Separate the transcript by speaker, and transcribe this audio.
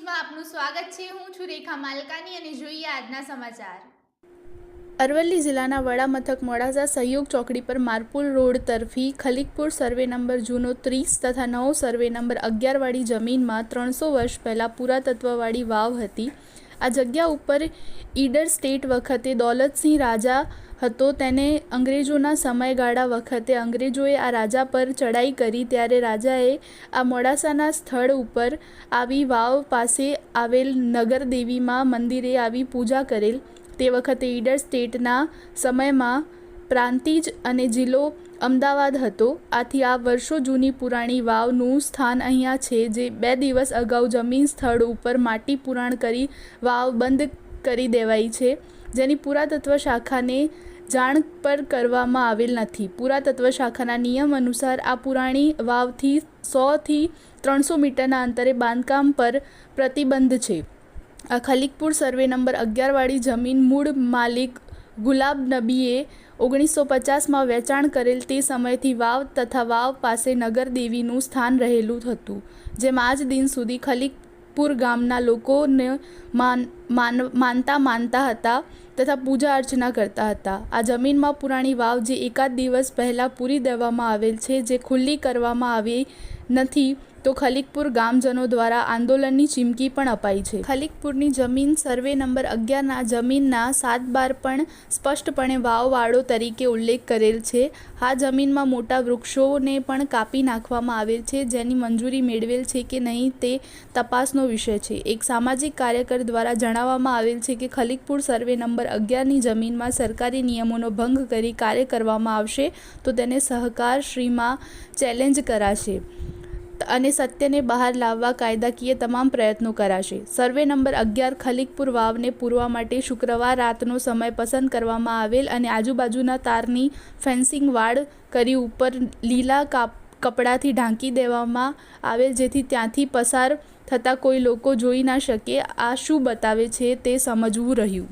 Speaker 1: છે. હું છું રેખા માલકાની અને જોઈએ આજના સમાચાર.
Speaker 2: અરવલ્લી જિલ્લાના વડા મથક મોડાસા સહયોગ ચોકડી પર મારપુર રોડ તરફી ખલીકપુર સર્વે નંબર જૂનો ત્રીસ તથા નવો સર્વે નંબર અગિયારવાળી જમીનમાં ત્રણસો વર્ષ પહેલાં પુરાતત્વવાળી વાવ હતી. આ જગ્યા ઉપર ઈડર સ્ટેટ વખતે દૌલતસિંહ રાજા હતો. તેને અંગ્રેજોના સમયગાળા વખતે અંગ્રેજોએ આ રાજા પર ચડાઈ કરી. ત્યારે રાજાએ આ મોડાસાના સ્થળ ઉપર આવી વાવ પાસે આવેલ નગરદેવીમાં મંદિરે આવી પૂજા કરેલ. તે વખતે ઈડર સ્ટેટના સમયમાં પ્રાંતિજ અને જિલ્લો અમદાવાદ હતો. આથી આ વર્ષો જૂની પુરાણી વાવનું સ્થાન અહીંયા છે જે બે દિવસ અગાઉ જમીન સ્થળ ઉપર માટી પુરાણ કરી વાવ બંધ કરી દેવાઈ છે. જેની પુરાતત્વ શાખાને જાણ પર કરવામાં આવેલ નથી. પુરાતત્વ શાખાના નિયમ અનુસાર આ પુરાણી વાવથી સોથી ત્રણસો મીટરના અંતરે બાંધકામ પર પ્રતિબંધ છે. આ ખલીકપુર સર્વે નંબર અગિયારવાળી જમીન મૂળ માલિક ગુલાબ નબીએ ઓગણીસો પચાસમાં વેચાણ કરેલ તે સમયથી વાવ તથા વાવ પાસે નગરદેવીનું સ્થાન રહેલું હતું, જેમ આજ દિન સુધી ખલીકપુર ગામના લોકોને માન માન, માનતા માનતા હતા તથા પૂજા અર્ચના કરતા હતા. આ જમીનમાં પુરાણી વાવ જે એકાદ દિવસ પહેલાં પૂરી દેવામાં આવેલ છે, જે ખુલ્લી કરવામાં આવી નથી, તો ખલીકપુર ગામજનો દ્વારા આંદોલનની ચીમકી પણ અપાઈ છે. ખલીકપુરની જમીન સર્વે નંબર અગિયારના જમીનના સાત બાર પણ સ્પષ્ટપણે વાવવાળો તરીકે ઉલ્લેખ કરેલ છે. આ જમીનમાં મોટા વૃક્ષોને પણ કાપી નાખવામાં આવેલ છે, જેની મંજૂરી મેળવેલ છે કે નહીં તે તપાસનો વિષય છે. એક સામાજિક કાર્યકર દ્વારા જણાવવામાં આવેલ છે કે ખલીકપુર સર્વે નંબર અગિયારની જમીનમાં સરકારી નિયમોનો ભંગ કરી કાર્ય કરવામાં આવશે, તો તેને સહકાર શ્રીમાં ચેલેન્જ કરાશે. અને સત્યને બહાર લાવવા કાયદાકીય તમામ પ્રયત્નો કરાશે. સર્વે નંબર અગિયાર ખલીકપુર વાવને પૂરવા માટે શુક્રવાર રાતનો સમય પસંદ કરવામાં આવેલ અને આજુબાજુના તારની ફેન્સિંગ વાડ કરી ઉપર લીલા કાપ, કપડાથી ઢાંકી દેવામાં આવેલ જેથી ત્યાંથી પસાર થતા કોઈ લોકો જોઈ ના શકે. આ શું બતાવે છે તે સમજવું રહ્યું.